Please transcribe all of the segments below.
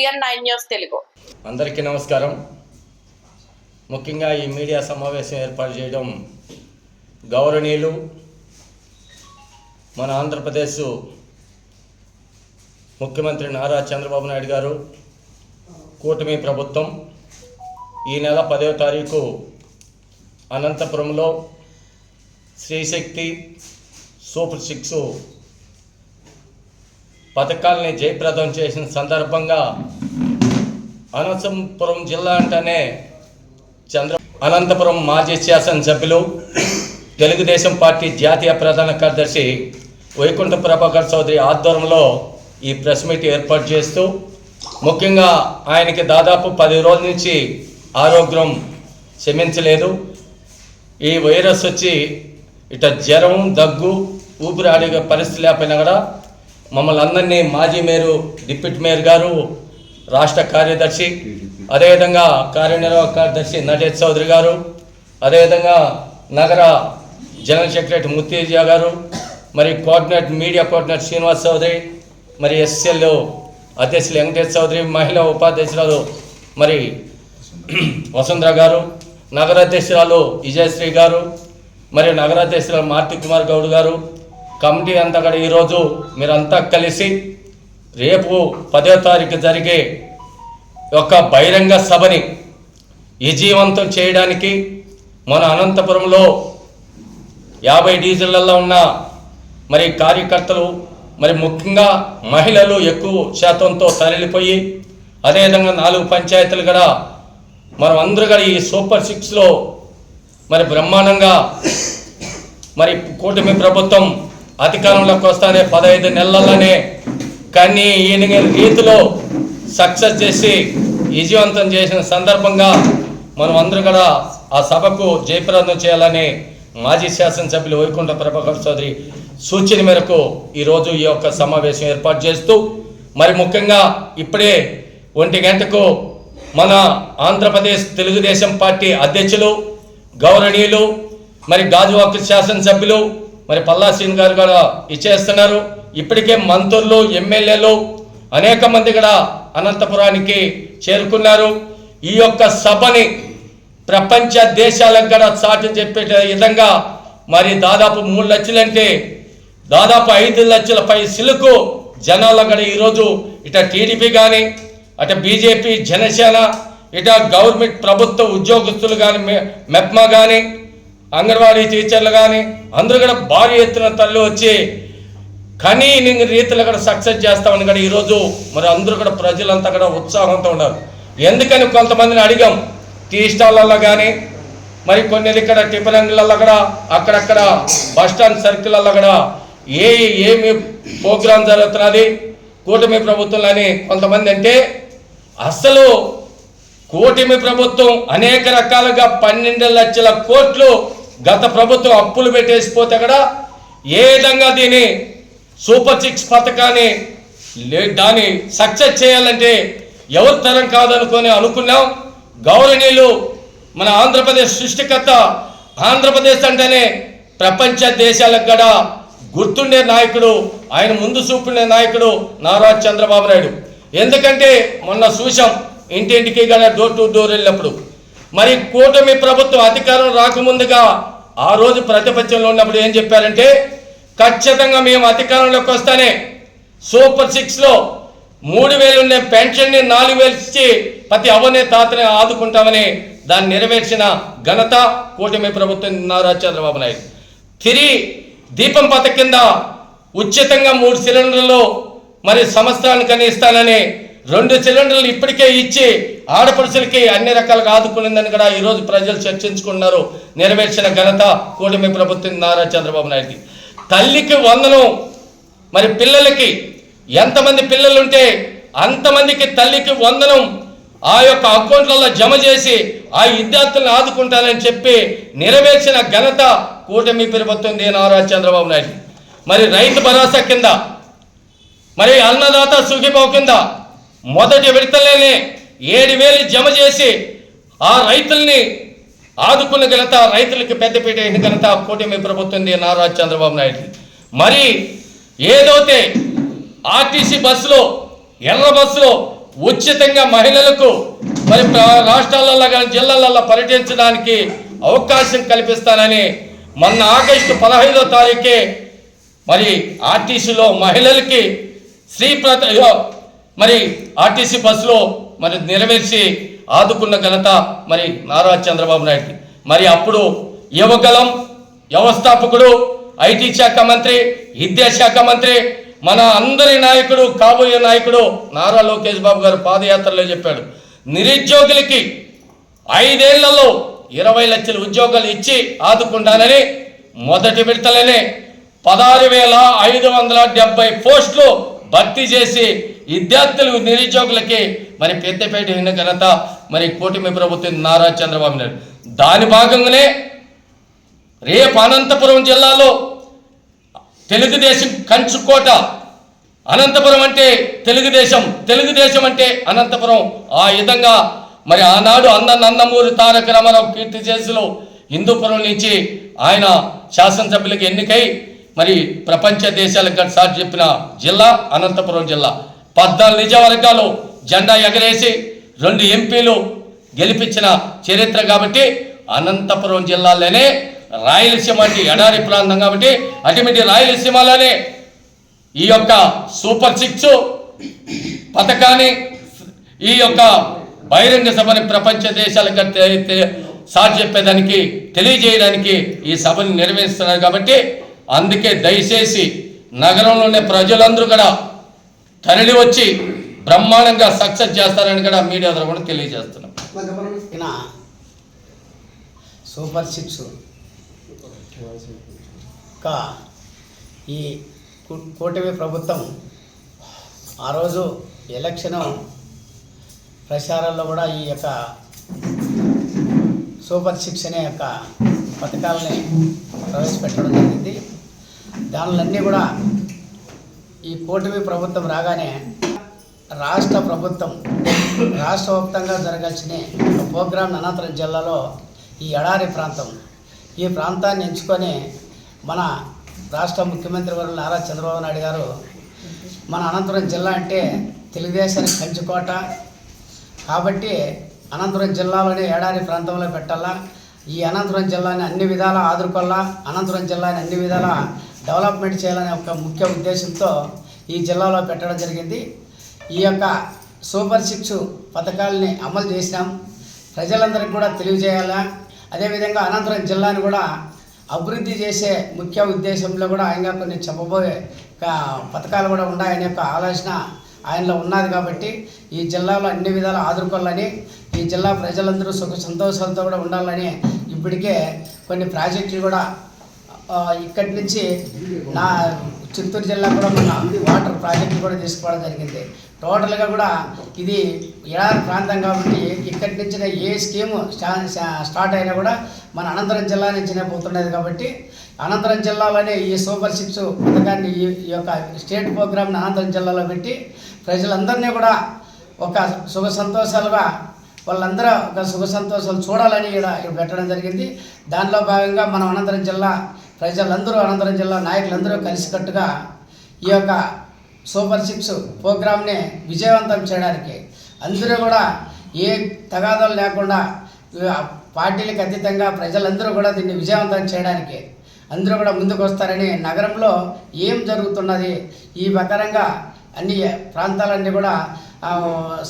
GN nine news Telugu అందరికీ నమస్కారం. ముఖ్యంగా ఈ మీడియా సమావేశం ఏర్పాటు చేయడం గౌరవనీయులు మన ఆంధ్రప్రదేశ్ ముఖ్యమంత్రి నారా చంద్రబాబు నాయుడు గారు కూటమి ప్రభుత్వం ఈ నెల పదవ తారీఖు అనంతపురంలో శ్రీశక్తి సూపర్ సిక్స్ పథకాల్ని జయప్రదం చేసిన సందర్భంగా అనంతపురం జిల్లా అంటేనే చంద్ర అనంతపురం మాజీ శాసనసభ్యులు తెలుగుదేశం పార్టీ జాతీయ ప్రధాన కార్యదర్శి వైకుంఠ ప్రభాకర్ చౌదరి ఆధ్వర్యంలో ఈ ప్రెస్ మీట్ ఏర్పాటు చేస్తూ ముఖ్యంగా ఆయనకి దాదాపు పది రోజుల నుంచి ఆరోగ్యం క్షమించలేదు ఈ వైరస్ వచ్చి ఇట జ్వరం దగ్గు ఊపిరి ఆడే పరిస్థితి లేకపోయినా కూడా మమ్మల్ని అందరినీ మాజీ మేయరు డిప్యూటీ మేయర్ గారు రాష్ట్ర కార్యదర్శి అదేవిధంగా కార్యనిర్వాహక కార్యదర్శి నటేష్ చౌదరి గారు అదేవిధంగా నగర జనరల్ సెక్రటరీ ముత్తేజ గారు మరి coordinator media coordinator Srinivas Chowdary మరి ఎస్ఎల్ అధ్యక్షులు వెంకటేష్ చౌదరి మహిళా ఉపాధ్యక్షురాలు మరి వసుంధర గారు నగరాధ్యక్షురాలు విజయశ్రీ గారు మరియు నగరాధ్యక్షురాలు మార్తి కుమార్ గౌడ్ గారు. కమిటీ అంతా కూడా ఈరోజు మీరంతా కలిసి రేపు పదో తారీఖు జరిగే ఒక బహిరంగ సభని విజయవంతం చేయడానికి మన అనంతపురంలో యాభై డీజిళ్ళలో ఉన్న మరి కార్యకర్తలు మరి ముఖ్యంగా మహిళలు ఎక్కువ శాతంతో తరలిపోయి అదేవిధంగా నాలుగు పంచాయతీలు కూడా మనం అందరూ కూడా ఈ సూపర్ సిక్స్లో మరి బ్రహ్మాండంగా మరి కూటమి ప్రభుత్వం అధికారంలోకి వస్తానే పదహైదు నెలల్లోనే కానీ ఈయన రీతిలో సక్సెస్ చేసి విజయవంతం చేసిన సందర్భంగా మనం అందరూ కూడా ఆ సభకు జయప్రదం చేయాలని మాజీ శాసనసభ్యులు వైకుంఠ ప్రభాకర్ చౌదరి సూచన మేరకు ఈరోజు ఈ యొక్క సమావేశం ఏర్పాటు చేస్తూ మరి ముఖ్యంగా ఇప్పుడే ఒంటి గంటకు మన ఆంధ్రప్రదేశ్ తెలుగుదేశం పార్టీ అధ్యక్షులు గౌరవనీయులు మరి గాజువాక శాసనసభ్యులు మరి పల్లా శ్రీన్ గారు కూడా ఇచ్చేస్తున్నారు. ఇప్పటికే మంత్రులు ఎమ్మెల్యేలు అనేక మంది కూడా అనంతపురానికి చేరుకున్నారు. ఈ యొక్క సభని ప్రపంచ దేశాలకు కూడా చాటి చెప్పే విధంగా మరి దాదాపు మూడు లక్షలంటే దాదాపు ఐదు లక్షల పై సిలుకు జనాల కూడా ఈరోజు ఇట టీడీపీ కానీ అటు బీజేపీ జనసేన ఇట గవర్నమెంట్ ప్రభుత్వ ఉద్యోగస్తులు కానీ మెప్మా కానీ అంగన్వాడీ టీచర్లు కానీ అందరూ కూడా భారీ ఎత్తున తల్లి వచ్చి కానీ నేను రీతిలో కూడా సక్సెస్ చేస్తామని కూడా ఈరోజు మరి అందరూ కూడా ప్రజలంతా కూడా ఉత్సాహంతో ఉన్నారు. ఎందుకని కొంతమందిని అడిగాం టీ స్టాళ్ళల్లో కానీ మరి కొన్ని ఇక్కడ టిఫిన్ అంగళ్ళల్లో కూడా అక్కడక్కడ బస్ స్టాండ్ సర్కిళ్ళల్లో కూడా ఏ ఏమి ప్రోగ్రాం జరుగుతున్నది కూటమి ప్రభుత్వంలో అని కొంతమంది అంటే అసలు కూటమి ప్రభుత్వం అనేక రకాలుగా పన్నెండు లక్షల కోట్లు గత ప్రభుత్వం అప్పులు పెట్టేసిపోతే కూడా ఏ విధంగా దీన్ని సూపర్ సిక్స్ పథకాన్ని లే- దాన్ని సక్సెస్ చేయాలంటే ఎవరి తరం కాదనుకొని అనుకున్నాం. గౌరవనీయులు మన ఆంధ్రప్రదేశ్ సృష్టికర్త ఆంధ్రప్రదేశ్ అంటేనే ప్రపంచ దేశాలకు కూడా గుర్తుండే నాయకుడు ఆయన ముందు చూపుండే నాయకుడు నారా చంద్రబాబు నాయుడు. ఎందుకంటే మొన్న చూసాం ఇంటింటికి కూడా డోర్ టు డోర్ వెళ్ళినప్పుడు. మరి కూటమి ప్రభుత్వం అధికారం రాకముందుగా ఆ రోజు ప్రతిపక్షంలో ఉన్నప్పుడు ఏం చెప్పారంటే ఖచ్చితంగా మేము అధికారంలోకి వస్తేనే. సూపర్ సిక్స్లో మూడు వేలు ఉండే పెన్షన్ని నాలుగు వేలు ఇచ్చి ప్రతి అవనే తాతని ఆదుకుంటామని దాన్ని నెరవేర్చిన ఘనత కూటమి ప్రభుత్వం నారా చంద్రబాబు నాయుడు. తిరిగి దీపం పథకం కింద ఉచితంగా మూడు సిలిండర్లు మరి సంవత్సరానికని ఇస్తానని రెండు సిలిండర్లు ఇప్పటికే ఇచ్చి ఆడపడుచులకి అన్ని రకాలుగా ఆదుకునిందని కూడా ఈరోజు ప్రజలు చర్చించుకున్నారు నెరవేర్చిన ఘనత కూటమి ప్రభుత్వం నారా చంద్రబాబు నాయుడు తల్లికి వందనం మరి పిల్లలకి ఎంతమంది పిల్లలుంటే అంతమందికి తల్లికి వందనం ఆ యొక్క అకౌంట్లలో జమ చేసి ఆ విద్యార్థులను ఆదుకుంటానని చెప్పి నెరవేర్చిన ఘనత కూటమి పెరుగుతుంది నారా చంద్రబాబు నాయుడు. మరి రైతు భరోసా కింద మరి అన్నదాత సుఖీభావ కింద మొదటి విడతలేనే ఏడు వేలు జమ చేసి ఆ రైతుల్ని ఆదుకున్న ఘనత రైతులకి పెద్దపీట అయిన ఘనత కూటమి ప్రభుత్వంది నారా చంద్రబాబు నాయుడు. మరి ఏదైతే ఆర్టీసీ బస్సులో ఎర్ర బస్సులో ఉచితంగా మహిళలకు మరి రాష్ట్రాలలో కానీ జిల్లాలలో పర్యటించడానికి అవకాశం కల్పిస్తానని మొన్న ఆగస్టు పదహైదో తారీఖే మరి ఆర్టీసీలో మహిళలకి శ్రీ ప్రత మరి ఆర్టీసీ బస్సులో మరి నెరవేర్చి ఆదుకున్న ఘనత మరి నారా చంద్రబాబు నాయుడు మరి అప్పుడు యువగలం వ్యవస్థాపకుడు ఐటీ శాఖ మంత్రి విద్యాశాఖ మంత్రి మన అందరి నాయకుడు కాబోయే నాయకుడు నారా లోకేష్ బాబు గారు పాదయాత్రలో చెప్పాడు. నిరుద్యోగులకి ఐదేళ్ళలో ఇరవై లక్షల ఉద్యోగాలు ఇచ్చి ఆదుకుంటానని మొదటి విడతలనే పదహారు వేల ఐదు వందల డెబ్బై పోస్టులు భర్తీ చేసి విద్యార్థులు నిరుద్యోగులకి మరి పెద్దపేట విన్న ఘనత మరి కూటమి ప్రభుత్వం నారా చంద్రబాబు నాయుడు. దాని భాగంగానే రేపు అనంతపురం జిల్లాలో తెలుగుదేశం కంచుకోట. అనంతపురం అంటే తెలుగుదేశం తెలుగుదేశం అంటే అనంతపురం. ఆ విధంగా మరి ఆనాడు అన్న నందమూరి తారక రామారావు కీర్తి చేసులో హిందూపురం నుంచి ఆయన శాసనసభ్యులకు ఎన్నికై మరి ప్రపంచ దేశాలకు సార్ చెప్పిన జిల్లా అనంతపురం జిల్లా. పద్నాలుగు నిజవర్గాలు జెండా ఎగరేసి రెండు ఎంపీలు గెలిపించిన చరిత్ర కాబట్టి అనంతపురం జిల్లాలోనే రాయలసీమ అంటే ఎడారి ప్రాంతం కాబట్టి అటువంటి రాయలసీమలోనే ఈ యొక్క సూపర్ సిక్స్ పథకాన్ని ఈ యొక్క బహిరంగ సభని ప్రపంచ దేశాలకు సార్ చెప్పేదానికి తెలియజేయడానికి ఈ సభని నిర్వహిస్తున్నారు కాబట్టి అందుకే దయచేసి నగరంలోనే ప్రజలందరూ కూడా తరలి వచ్చి బ్రహ్మాండంగా సక్సెస్ చేస్తారని కూడా మీడియా ద్వారా కూడా తెలియజేస్తున్నాం. ఈయన సూపర్ సిక్స్. ఇంకా ఈ కూటమి ప్రభుత్వం ఆ రోజు ఎలక్షన్ ప్రచారాల్లో కూడా ఈ యొక్క సూపర్ సిక్స్ అనే యొక్క పథకాలని ప్రవేశపెట్టడం జరిగింది. దానిలన్నీ కూడా ఈ కూటమి ప్రభుత్వం రాగానే రాష్ట్ర ప్రభుత్వం రాష్ట్ర వ్యాప్తంగా జరగాల్సిన ప్రోగ్రాం అనంతరం జిల్లాలో ఈ ఎడారి ప్రాంతం. ఈ ప్రాంతాన్ని ఎంచుకొని మన రాష్ట్ర ముఖ్యమంత్రి వారు నారా చంద్రబాబు నాయుడు గారు మన అనంతపురం జిల్లా అంటే తెలుగుదేశానికి కంచుకోట. కాబట్టి అనంతపురం జిల్లాలోనే ఏడారి ప్రాంతంలో పెట్టాలా? ఈ అనంతపురం జిల్లాని అన్ని విధాలా ఆదుకోవాలా అనంతపురం జిల్లాని అన్ని విధాలా డెవలప్మెంట్ చేయాలనే ఒక ముఖ్య ఉద్దేశంతో ఈ జిల్లాలో పెట్టడం జరిగింది. ఈ యొక్క సూపర్ సిక్స్ పథకాలని అమలు చేసినాం. ప్రజలందరికీ కూడా తెలియజేయాలా? అదేవిధంగా అనంతరం జిల్లాను కూడా అభివృద్ధి చేసే ముఖ్య ఉద్దేశంలో కూడా ఆయన కొన్ని చెప్పబోయే పథకాలు కూడా ఉన్నాయనే యొక్క ఆలోచన ఆయనలో ఉన్నది కాబట్టి ఈ జిల్లాలో అన్ని విధాలు ఆదుకోవాలని ఈ జిల్లా ప్రజలందరూ సుఖ సంతోషాలతో కూడా ఉండాలని ఇప్పటికే కొన్ని ప్రాజెక్టులు కూడా ఇక్కడి నుంచి నా చిత్తూరు జిల్లా కూడా మన వాటర్ ప్రాజెక్టు కూడా తీసుకోవడం జరిగింది. టోటల్గా కూడా ఇది ఎడారి ప్రాంతం కాబట్టి ఇక్కడి నుంచి ఏ స్కీము స్టార్ట్ అయినా కూడా మన అనంతరం జిల్లా నుంచినే పోతున్నది కాబట్టి అనంతరం జిల్లాలోనే ఈ సూపర్ సిక్స్ పథకాన్ని ఈ యొక్క స్టేట్ ప్రోగ్రామ్ని అనంతరం జిల్లాలో పెట్టి ప్రజలందరినీ కూడా ఒక సుఖ సంతోషాలుగా వాళ్ళందరూ ఒక సుఖ సంతోషాలు చూడాలని ఇక్కడ పెట్టడం జరిగింది. దానిలో భాగంగా మనం అనంతరం జిల్లా ప్రజలందరూ అనంతరం జిల్లా నాయకులందరూ కలిసికట్టుగా ఈ యొక్క సూపర్ సిక్స్ ప్రోగ్రామ్ని విజయవంతం చేయడానికి అందరూ కూడా ఏ తగాదాలు లేకుండా పార్టీలకు అతీతంగా ప్రజలందరూ కూడా దీన్ని విజయవంతం చేయడానికి అందరూ కూడా ముందుకు వస్తారని నగరంలో ఏం జరుగుతున్నది ఈ ప్రకారంగా అన్ని ప్రాంతాలన్నీ కూడా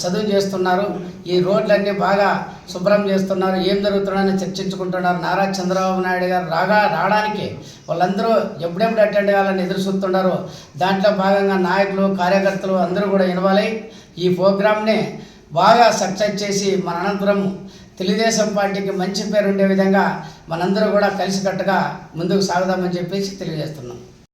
చదువు చేస్తున్నారు. ఈ రోడ్లన్నీ బాగా శుభ్రం చేస్తున్నారు. ఏం జరుగుతున్నారని చర్చించుకుంటున్నారు. నారా చంద్రబాబు నాయుడు గారు రాగా రావడానికి వాళ్ళందరూ ఎప్పుడెప్పుడు అటెండ్ కావాలని ఎదురు చూస్తున్నారు దాంట్లో భాగంగా నాయకులు కార్యకర్తలు అందరూ కూడా ఇన్వాల్వ్ అయ్యి ఈ ప్రోగ్రామ్ని బాగా సక్సెస్ చేసి మన అనంతరం తెలుగుదేశం పార్టీకి మంచి పేరు ఉండే విధంగా మనందరూ కూడా కలిసికట్టుగా ముందుకు సాగుదామని చెప్పేసి తెలియజేస్తున్నాం.